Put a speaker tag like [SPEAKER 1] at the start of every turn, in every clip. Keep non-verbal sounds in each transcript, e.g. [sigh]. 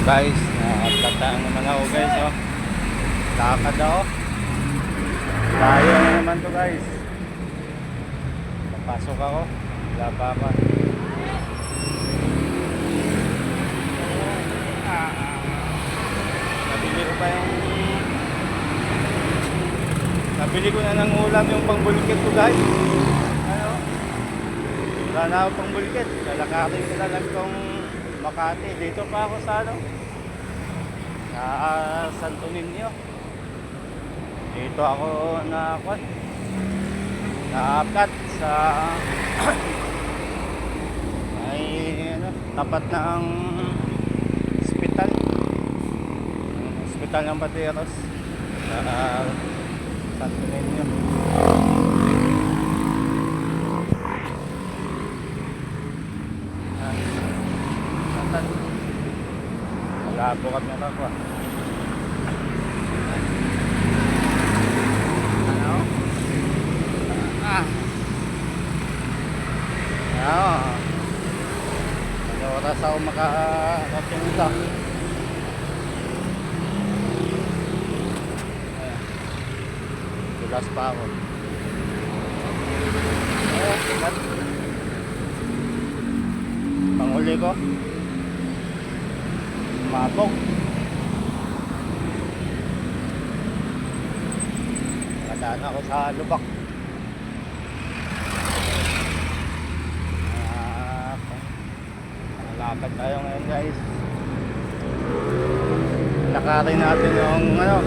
[SPEAKER 1] guys, nakataan naman ako guys oh. Lakad ako. Layo na naman to guys. Papasok ako. Wala pa ako. Nabili ko pa yung Nabili ko na ng ulam yung pangbulikit ko guys. Ano? Wala na ako pangbulikit. Lalakarin ko na lang tong Makati. Dito pa ako sa ano? Sa ah, Santo Niño. Dito ako na kwan. Na-upload sa [coughs] ay ano, tapat na ang hospital. Ang hospital ng Bateros. Sa Santo Niño. Ah, Satan. Malabo kami na ako. Ano? Ah. Ano? Ano oras ako? Ayan. Tulas pa ako. Oh. Panghuli ko. Mabog. Kadaan ako sa lubak. Ah, Lakad tayo ngayon guys. Lakarin natin yung ano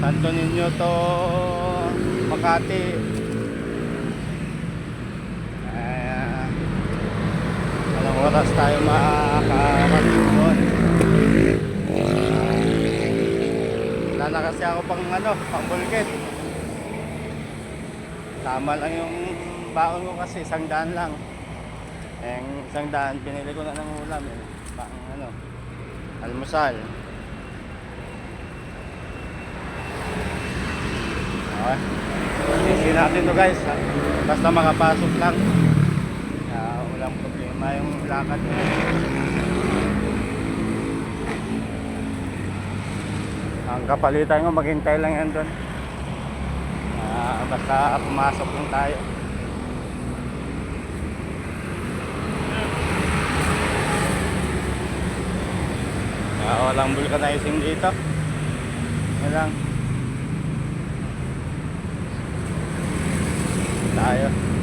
[SPEAKER 1] Santo Niño to Makati. Ah, Anong oras tayo makakarating doon? Ah, Wala na kasi ako pang ano, pang bulkit. Tama lang yung baon ko kasi isang daan lang. Eh, isang daan, pinili ko na ng ulam eh. Pang ano, almusal. Okay. Sisi natin to guys. ha? Basta makapasok lang. Ah, walang problema yung lakad mo. Ang kapalitan ko, maghintay lang yan doon. Ah, basta pumasok lang tayo. Ah, walang vulcanizing dito. Yan lang. Tayo. Lakad tayo.